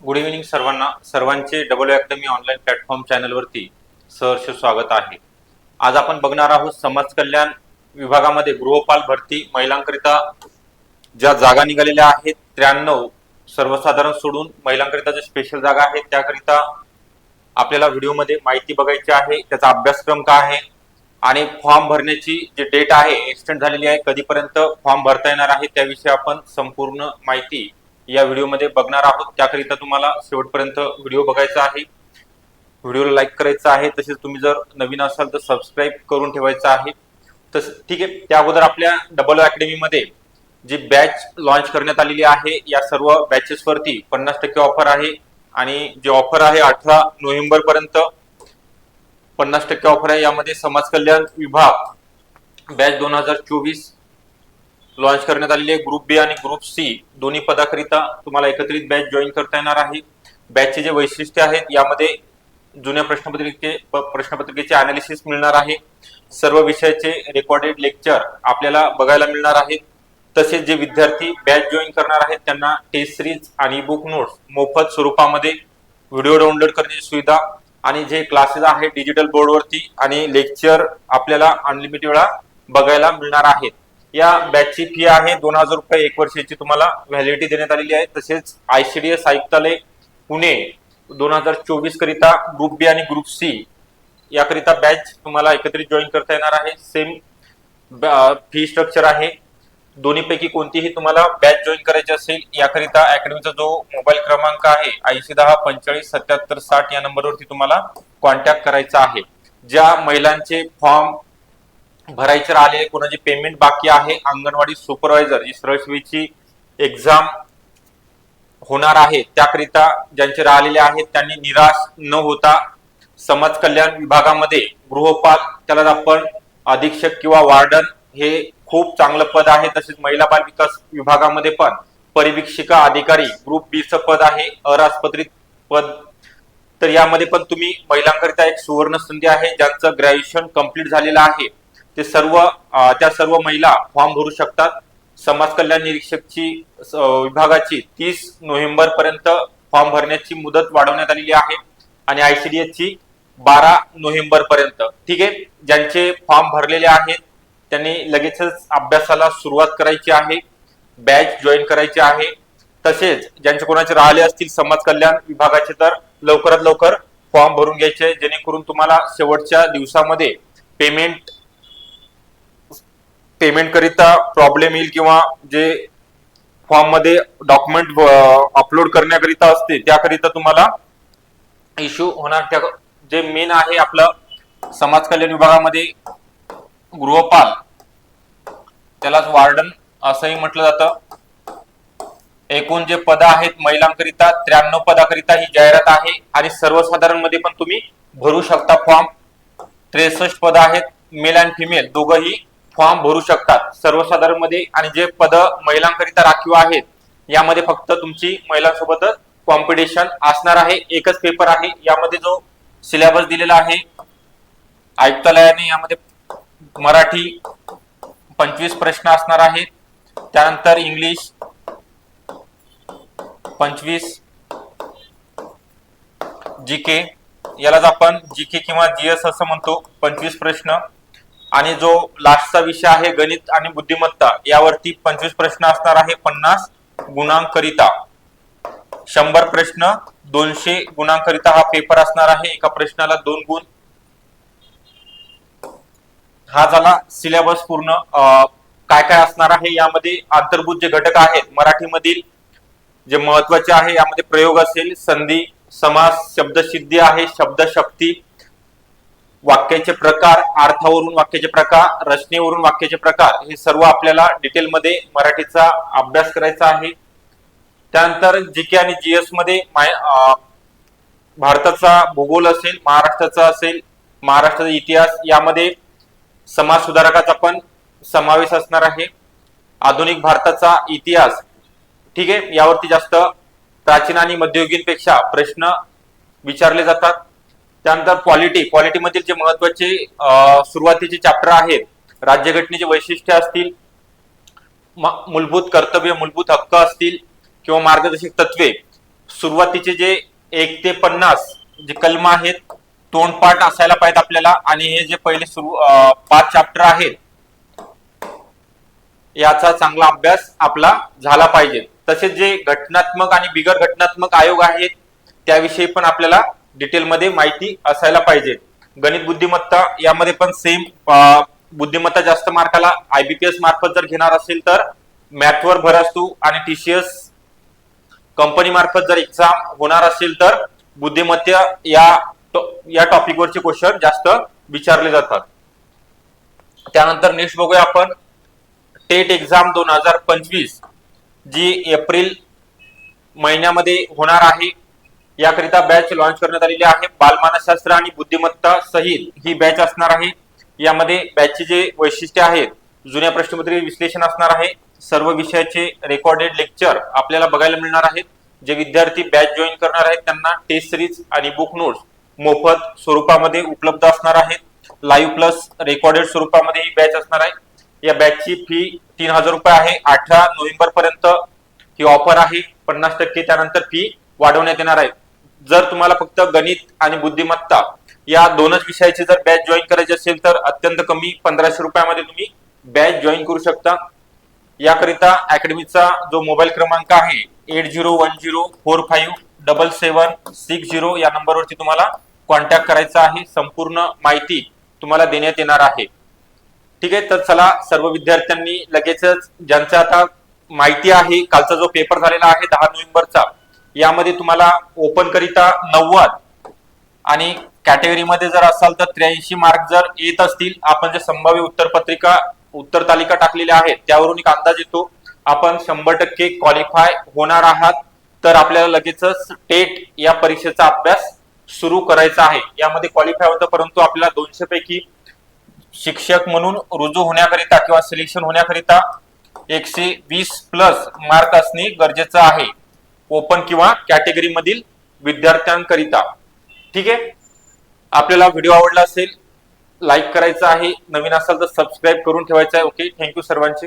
Good evening सर्वांना. सर्वांचे double academy online platform चॅनलवरती सहर्ष स्वागत आहे. आज आपण बघणार आहोत समाज कल्याण विभागामध्ये गृहपाल भरती महिलांकरिता ज्या जागा निघालेल्या आहेत त्र्याण्णव सर्वसाधारण सोडून महिलांकरिता ज्या स्पेशल जागा आहेत त्याकरिता आपल्याला व्हिडिओमध्ये माहिती बघायची आहे त्याचा अभ्यासक्रम काय आहे आणि फॉर्म भरण्याची जी डेट आहे एक्सटेंड झालेली आहे कधीपर्यंत फॉर्म भरता येणार आहे त्याविषयी आपण संपूर्ण माहिती या व्हिडिओमध्ये बघणार आहोत. त्याकरिता तुम्हाला शेवटपर्यंत व्हिडिओ बघायचा आहे. व्हिडिओला लाईक करायचा आहे. तसेच तुम्ही जर नवीन असाल तर सबस्क्राईब करून ठेवायचं आहे. तस ठीक आहे. त्या अगोदर आपल्या डबल अकॅडमीमध्ये जी बॅच लॉन्च करण्यात आलेली आहे या सर्व बॅचेसवरती पन्नास टक्के ऑफर आहे. आणि जे ऑफर आहे अठरा नोव्हेंबर पर्यंत पन्नास टक्के ऑफर आहे. यामध्ये समाज कल्याण विभाग बॅच दोन हजार चोवीस लॉन्च करण्यात आलेली आहे. ग्रुप बी आणि ग्रुप सी दोन्ही पदाकरिता तुम्हाला एकत्रित बॅच जॉईन करता येणार आहे. बॅचचे जे वैशिष्ट्य आहेत यामध्ये जुन्या प्रश्नपत्रिके प्रश्नपत्रिकेचे अनालिसिस मिळणार आहे. सर्व विषयाचे रेकॉर्डेड लेक्चर आपल्याला बघायला मिळणार आहेत तसेच जे विद्यार्थी बॅच जॉईन करणार आहेत त्यांना टेस्ट सिरीज आणि बुक नोट्स मोफत स्वरूपामध्ये व्हिडिओ डाउनलोड करण्याची सुविधा आणि जे क्लासेस आहेत डिजिटल बोर्डवरती आणि लेक्चर आपल्याला अनलिमिटेड वेळा बघायला मिळणार आहेत. या बॅचची फी आहे. दोन हजार रुपये एक वर्षाची तुम्हाला व्हॅलिडिटी देण्यात आलेली आहे. तसेच आयसीडीएस आयुक्तालय पुणे दोन हजार चोवीस करिता ग्रुप बी आणि ग्रुप सी याकरिता बॅच तुम्हाला एकत्रित जॉईन करता येणार आहे. सेम फी स्ट्रक्चर आहे. दोन्हीपैकी कोणतीही तुम्हाला बॅच जॉईन करायची असेल याकरिता अकॅडमीचा जो मोबाईल क्रमांक आहे ऐंशी दहा पंचेचाळीस सत्याहत्तर साठ या नंबरवरती तुम्हाला कॉन्टॅक्ट करायचा आहे. ज्या महिलांचे फॉर्म भरायचे राहिले कोणाची पेमेंट बाकी आहे अंगणवाडी सुपरवायझर ही सरळ एक्झाम होणार आहे त्याकरिता ज्यांचे राहिलेले आहेत त्यांनी निराश न होता समाज कल्याण विभागामध्ये गृहपाल त्याला आपण अधीक्षक किंवा वार्डन हे खूप चांगलं पद आहे तसेच महिला बाल विकास विभागामध्ये पण परिवीक्षिका अधिकारी ग्रुप बी च पद आहे अराजपत्रित पद. तर यामध्ये पण तुम्ही महिलांकरिता एक सुवर्ण संधी आहे ज्यांचं ग्रॅज्युएशन कंप्लीट झालेलं आहे. ते सर्व त्या सर्व महिला फॉर्म भरू शकतात समाज कल्याण निरीक्षकची विभागाची तीस नोव्हेंबर पर्यंत फॉर्म भरण्याची मुदत वाढवण्यात आलेली आहे आणि आयसीडीएस ची बारा नोव्हेंबर पर्यंत ठीक आहे? ज्यांचे फॉर्म भरलेले आहेत त्यांनी लगेचच अभ्यासाला सुरुवात करायची आहे बॅच जॉईन करायची आहे. तसेच ज्यांचे कोणाचे राहिले असतील समाज कल्याण विभागाचे तर लवकरात लवकर फॉर्म भरून घ्यायचे जेणेकरून तुम्हाला शेवटच्या दिवसामध्ये पेमेंट पेमेंट करिता प्रॉब्लेम येईल किंवा जे फॉर्ममध्ये डॉक्युमेंट अपलोड करण्याकरिता असते त्याकरिता तुम्हाला इश्यू होणार. त्या जे मेन आहे आपलं समाज कल्याण विभागामध्ये गृहपाल त्यालाच वार्डन असंही म्हटलं जातं. एकूण जे पद आहेत महिलांकरिता त्र्याण्णव पदाकरिता ही जाहिरात आहे आणि सर्वसाधारणमध्ये पण तुम्ही भरू शकता फॉर्म त्रेसष्ट पद आहेत मेल अँड फिमेल दोघंही फॉर्म भरू शकतात सर्वसाधारणमध्ये आणि जे पद महिलांकरिता राखीव आहेत यामध्ये फक्त तुमची महिलांसोबतच कॉम्पिटिशन असणार आहे. एकच पेपर आहे. यामध्ये जो सिलेबस दिलेला आहे आयुक्तालयाने यामध्ये मराठी पंचवीस प्रश्न असणार आहेत. त्यानंतर इंग्लिश पंचवीस जी के यालाच आपण जी के किंवा जीएस असं म्हणतो पंचवीस प्रश्न. आणि जो लास्टचा विषय आहे गणित आणि बुद्धिमत्ता यावरती पंचवीस प्रश्न असणार आहे पन्नास गुणांकरिता. शंभर प्रश्न दोनशे गुणांकरिता हा पेपर असणार आहे. एका प्रश्नाला दोन गुण. हा झाला सिलेबस पूर्ण. अं, काय काय असणार आहे यामध्ये अंतर्भूत जे घटक आहेत मराठीमधील जे महत्त्वाचे आहे यामध्ये प्रयोग असेल संधी समास शब्दसिद्धी आहे शब्दशक्ती वाक्याचे प्रकार अर्थावरून वाक्याचे प्रकार रचनेवरून वाक्याचे प्रकार हे सर्व आपल्याला डिटेलमध्ये मराठीचा अभ्यास करायचा आहे. त्यानंतर जी के आणि जीएसमध्ये माय- भारताचा भूगोल असेल महाराष्ट्राचा असेल महाराष्ट्राचा इतिहास यामध्ये समाज सुधारकाचा पण समावेश असणार आहे. आधुनिक भारताचा इतिहास ठीक आहे? यावरती जास्त प्राचीन आणि मध्ययुगीनपेक्षा प्रश्न विचारले जातात. त्यानंतर पॉलिटी पॉलिटीमधील जे महत्त्वाचे सुरुवातीचे चॅप्टर आहेत राज्यघटनेचे वैशिष्ट्य असतील मूलभूत कर्तव्य मूलभूत हक्क असतील किंवा मार्गदर्शक तत्वे सुरुवातीचे जे एक ते पन्नास जे कलम आहेत तोंडपाठ असायला पाहिजे आपल्याला आणि हे जे पहिले सुरू पाच चॅप्टर आहेत याचा चांगला अभ्यास आपला झाला पाहिजे. तसेच जे घटनात्मक आणि बिगर घटनात्मक आयोग आहेत त्याविषयी पण आपल्याला डिटेलमध्ये माहिती असायला पाहिजे. गणित बुद्धिमत्ता यामध्ये पण सेम बुद्धिमत्ता जास्त मार्काला आयबीपीएस मार्फत जर घेणार असेल तर मॅथवर भर असतो आणि टीसीएस कंपनी मार्फत जर एक्झाम होणार असेल तर बुद्धिमत्ता या या टॉपिकवरचे क्वेश्चन जास्त विचारले जातात. त्यानंतर नेक्स्ट बघूया आपण टेट एक्झाम दोन हजार पंचवीस जी एप्रिल महिन्यामध्ये होणार आहे. याकरिता बॅच लॉन्च करण्यात आलेली आहे. बालमानसशास्त्र आणि बुद्धिमत्ता सहित ही बॅच असणार आहे. यामध्ये बॅचचे जे वैशिष्ट्य आहेत जुन्या प्रश्नपत्रिके विश्लेषण असणार आहे. सर्व विषयाचे रेकॉर्डेड लेक्चर आपल्याला बघायला मिळणार आहेत. जे विद्यार्थी बॅच जॉईन करणार आहेत त्यांना टेस्ट सिरीज आणि बुक नोट्स मोफत स्वरूपामध्ये उपलब्ध असणार आहेत. लाईव्ह प्लस रेकॉर्डेड स्वरूपामध्ये ही बॅच असणार आहे. या बॅचची फी तीन हजार रुपये आहे. अठरा नोव्हेंबर पर्यंत ही ऑफर आहे. पन्नास टक्के त्यानंतर फी वाढवण्यात येणार आहे. जर तुम्हाला फक्त गणित आणि बुद्धिमत्ता या दोनच विषयाची जर बॅच जॉईन करायची असेल तर अत्यंत कमी पंधराशे रुपयामध्ये तुम्ही बॅच जॉईन करू शकता. याकरिता अकॅडमीचा जो मोबाईल क्रमांक आहे eight zero one zero four five double seven six zero या नंबरवरती तुम्हाला कॉन्टॅक्ट करायचा आहे. संपूर्ण माहिती तुम्हाला देण्यात येणार आहे. ठीक आहे तर चला सर्व विद्यार्थ्यांनी लगेचच ज्यांचा आता माहिती आहे कालचा जो पेपर झालेला आहे दहा नोव्हेंबरचा यामध्ये तुम्हाला ओपन करिता नव्वद आणि कॅटेगरीमध्ये जर असाल तर त्र्याऐंशी मार्क जर येत असतील आपण जे संभाव्य उत्तरपत्रिका उत्तर तालिका टाकलेल्या आहेत त्यावरून एक अंदाज येतो. आपण शंभर टक्के क्वालिफाय होणार आहात. तर आपल्याला लगेचच टेट या परीक्षेचा अभ्यास सुरू करायचा आहे. यामध्ये क्वालिफाय होतं परंतु आपल्याला दोनशे पैकी शिक्षक म्हणून रुजू होण्याकरिता किंवा सिलेक्शन होण्याकरिता एकशे वीस प्लस मार्क असणे गरजेचं आहे. ओपन किंवा कॅटेगरी मधील विद्यार्थ्यांकरिता. ठीक आहे? आपल्याला व्हिडिओ आवडला असेल लाईक करायचा आहे नवीन असाल तर सबस्क्राईब करून ठेवायचा आहे. ओके थँक्यू सर्वांचे.